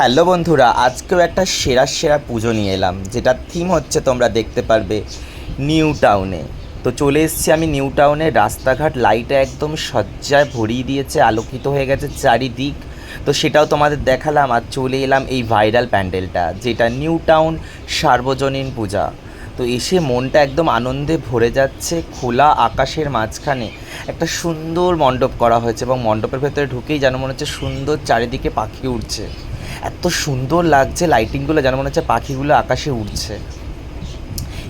Hello বন্ধুরা, আজকেও একটা সেরা সেরা পুজো নিয়ে এলাম। যেটা থিম হচ্ছে তোমরা দেখতে পারবে, নিউ টাউনে তো চলে এসেছি আমি নিউ টাউনে রাস্তাঘাট লাইটে একদম সজ্জায় ভরিয়ে দিয়েছে, আলোকিত হয়ে গেছে চারিদিক। তো সেটাও তোমাদের দেখালাম আর চলে এলাম এই ভাইরাল প্যান্ডেলটা যেটা নিউ টাউন সার্বজনীন পূজা। তো এসে মনটা একদম আনন্দে ভরে যাচ্ছে, খোলা আকাশের মাঝখানে। একটা সুন্দর মণ্ডপ করা হয়েছে এবং মণ্ডপের ভেতরে ঢুকেই যেন মনে হচ্ছে সুন্দর চারিদিকে পাখি উড়ছে। এত সুন্দর লাগছে লাইটিংগুলো যেন মনে হচ্ছে পাখিগুলো আকাশে উড়ছে।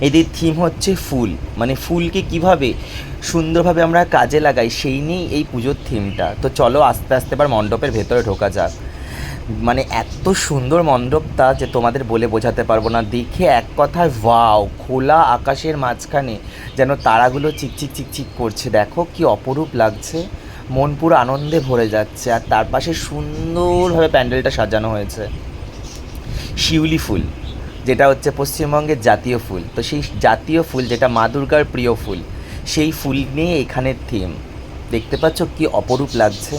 এদের থিম হচ্ছে ফুল। মানে ফুলকে কীভাবে সুন্দরভাবে আমরা কাজে লাগাই, সেই নিয়েই এই পুজোর থিমটা তো চলো আস্তে আস্তে এবার মণ্ডপের ভেতরে ঢোকা যাক। মানে এত সুন্দর মণ্ডপটা যে তোমাদের বলে বোঝাতে পারব না। দেখে এক কথায়, ওয়াও, খোলা আকাশের মাঝখানে যেন তারাগুলো চিকচিক চিকচিক করছে। দেখো কি অপরূপ লাগছে। মন পুরো আনন্দে ভরে যাচ্ছে আর তার পাশে সুন্দরভাবে প্যান্ডেলটা সাজানো হয়েছে। শিউলি ফুল, যেটা হচ্ছে পশ্চিমবঙ্গের জাতীয় ফুল। তো সেই জাতীয় ফুল, যেটা মা দুর্গার প্রিয় ফুল, সেই ফুল নিয়ে এখানের থিম দেখতে পাচ্ছ কি অপরূপ লাগছে।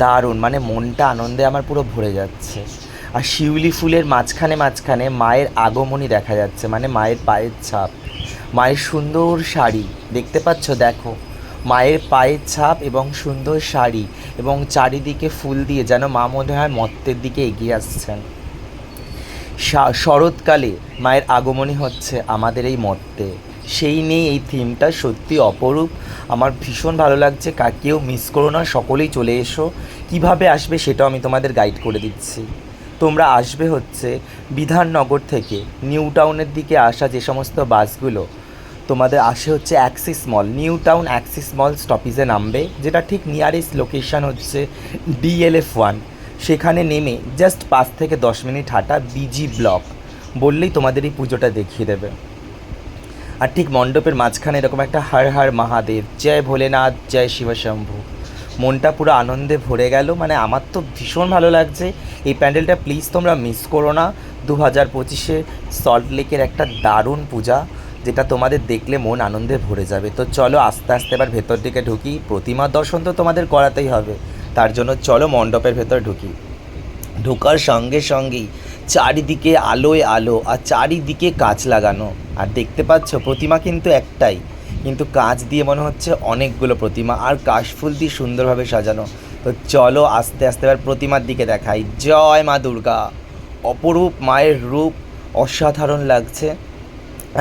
দারুণ মানে মনটা আনন্দে আমার পুরো ভরে যাচ্ছে। আর শিউলি ফুলের মাঝখানে মাঝখানে মায়ের আগমনী দেখা যাচ্ছে মানে মায়ের পায়ের ছাপ, মায়ের সুন্দর শাড়ি। দেখতে পাচ্ছ, দেখো মায়ের পায়ের ছাপ এবং সুন্দর শাড়ি এবং চারিদিকে ফুল দিয়ে যেন মা মনে হয় মত্তের দিকে এগিয়ে আসছেন। শরৎকালে মায়ের আগমনই হচ্ছে আমাদের এই মর্তে সেই নিয়ে এই থিমটা সত্যি অপরূপ। আমার ভীষণ ভালো লাগছে কাকেও মিস করো না, সকলেই চলে এসো। কীভাবে আসবে সেটাও আমি তোমাদের গাইড করে দিচ্ছি। তোমরা আসবে হচ্ছে বিধাননগর থেকে, নিউ টাউনের দিকে আসা যে সমস্ত বাসগুলো তোমাদের আসে হচ্ছে Axis Mall New Town Axis Mall স্টপিজে নামবে, যেটা ঠিক নিয়ারেস্ট লোকেশন হচ্ছে ডিএলএফ ওয়ান সেখানে নেমে জাস্ট পাঁচ থেকে দশ মিনিট হাঁটা বিজি ব্লক বললেই তোমাদের এই পুজোটা দেখিয়ে দেবে। আর ঠিক মণ্ডপের মাঝখানে এরকম একটা হর হর মহাদেব, জয় ভোলেনাথ, জয় শিবশম্ভু মনটা পুরো আনন্দে ভরে গেল মানে আমার তো ভীষণ ভালো লাগছে। এই প্যান্ডেলটা প্লিজ তোমরা মিস করো না। দু হাজার পঁচিশে সল্ট লেকের একটা দারুণ পূজা। যেটা তোমাদের দেখলে মন আনন্দে ভরে যাবে। তো চলো আস্তে আস্তে এবার ভেতর দিকে ঢুকি। প্রতিমা দর্শন তো তোমাদের করাতেই হবে। তার জন্য চলো মণ্ডপের ভেতর ঢুকি। ঢোকার সঙ্গে সঙ্গেই চারিদিকে আলোয় আলো আর চারিদিকে কাঁচ লাগানো। আর দেখতে পাচ্ছ, প্রতিমা কিন্তু একটাই। কিন্তু কাঁচ দিয়ে মনে হচ্ছে অনেকগুলো প্রতিমা আর কাশফুল দিয়ে সুন্দরভাবে সাজানো। তো চলো আস্তে আস্তে এবার প্রতিমার দিকে দেখাই। জয় মা দুর্গা। অপরূপ মায়ের রূপ অসাধারণ লাগছে।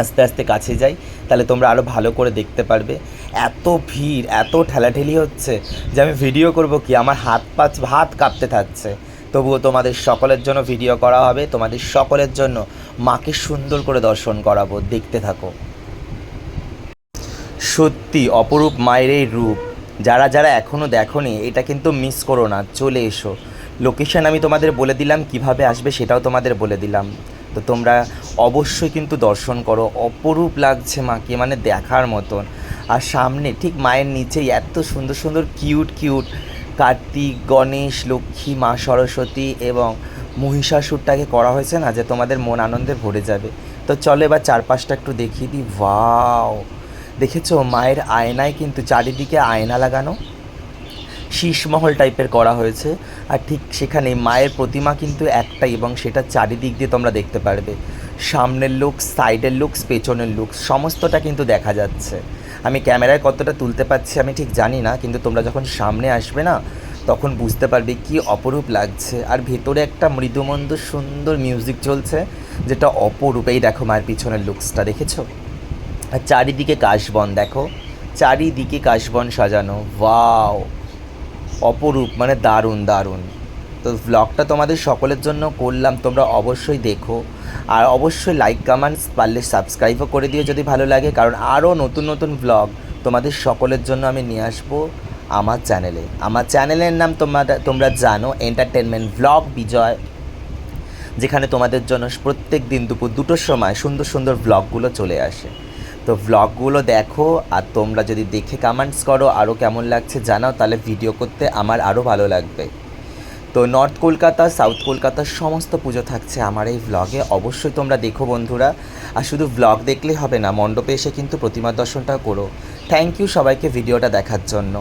আস্তে আস্তে কাছে যাই, তাহলে তোমরা আরও ভালো করে দেখতে পারবে। এত ভিড়, এত ঠেলাঠেলি হচ্ছে যে আমি ভিডিও করব কি? আমার হাত পাঁচ হাত কাঁপতে থাকছে। তবুও তোমাদের সকলের জন্য ভিডিও করা হবে। তোমাদের সকলের জন্য মাকে সুন্দর করে দর্শন করাবো। দেখতে থাকো। সত্যি অপরূপ মায়ের এই রূপ। যারা যারা এখনও দেখোনি, এটা কিন্তু মিস করো না। চলে এসো। লোকেশন আমি তোমাদের বলে দিলাম, কীভাবে আসবে সেটাও তোমাদের বলে দিলাম। তো তোমরা অবশ্যই কিন্তু দর্শন করো। অপরূপ লাগছে মাকে মানে দেখার মতন। আর সামনে ঠিক মায়ের নিচেই এত সুন্দর সুন্দর কিউট কিউট কার্তিক, গণেশ, লক্ষ্মী, মা সরস্বতী এবং মহিষাসুরটাকে করা হয়েছে না যে তোমাদের মন আনন্দে ভরে যাবে। তো চলো এবার চারপাশটা একটু দেখিয়ে দিই। ওয়াও! দেখেছ? মায়ের আয়নায় কিন্তু চারিদিকে আয়না লাগানো। শীষমহল টাইপের করা হয়েছে। আর ঠিক সেখানে মায়ের প্রতিমা কিন্তু একটাই এবং সেটা চারিদিক দিয়ে তোমরা দেখতে পারবে। সামনের লুক সাইডের লুকস পেছনের লুকস সমস্তটা কিন্তু দেখা যাচ্ছে। আমি ক্যামেরায় কতটা তুলতে পারছি আমি ঠিক জানি না, কিন্তু তোমরা যখন সামনে আসবে না, তখন বুঝতে পারবে কি অপরূপ লাগছে। আর ভেতরে একটা মৃদুমন্দ সুন্দর মিউজিক চলছে, যেটা অপরূপ এই দেখো মায়ের পিছনের লুকসটা দেখেছ? আর চারিদিকে কাশবন, দেখো। চারিদিকে কাশবন সাজানো ওয়াও অপরূপ মানে দারুণ দারুণ। তো ব্লগটা তোমাদের সকলের জন্য করলাম, তোমরা অবশ্যই দেখো। আর অবশ্যই লাইক কমেন্টস পারলে সাবস্ক্রাইবও করে দিও যদি ভালো লাগে, কারণ আরও নতুন নতুন ব্লগ তোমাদের সকলের জন্য আমি নিয়ে আসব আমার চ্যানেলে আমার চ্যানেলের নাম তোমরা তোমরা জানো এন্টারটেনমেন্ট ব্লগ বিজয় যেখানে তোমাদের জন্য প্রত্যেক দিন দুপুর দুটোর সময় সুন্দর সুন্দর ব্লগগুলো চলে আসে। তো ব্লগগুলো দেখো, আর তোমরা যদি দেখে কমেন্টস করো, আরও কেমন লাগছে জানাও, তাহলে ভিডিও করতে আমার আরও ভালো লাগবে। তো নর্থ কলকাতা সাউথ কলকাতার সমস্ত পুজো থাকছে আমার এই ব্লগে অবশ্যই তোমরা দেখো বন্ধুরা। আর শুধু ব্লগ দেখলে হবে না, মণ্ডপে এসে কিন্তু প্রতিমা দর্শনটা করো। থ্যাংক ইউ সবাইকে ভিডিওটা দেখার জন্য।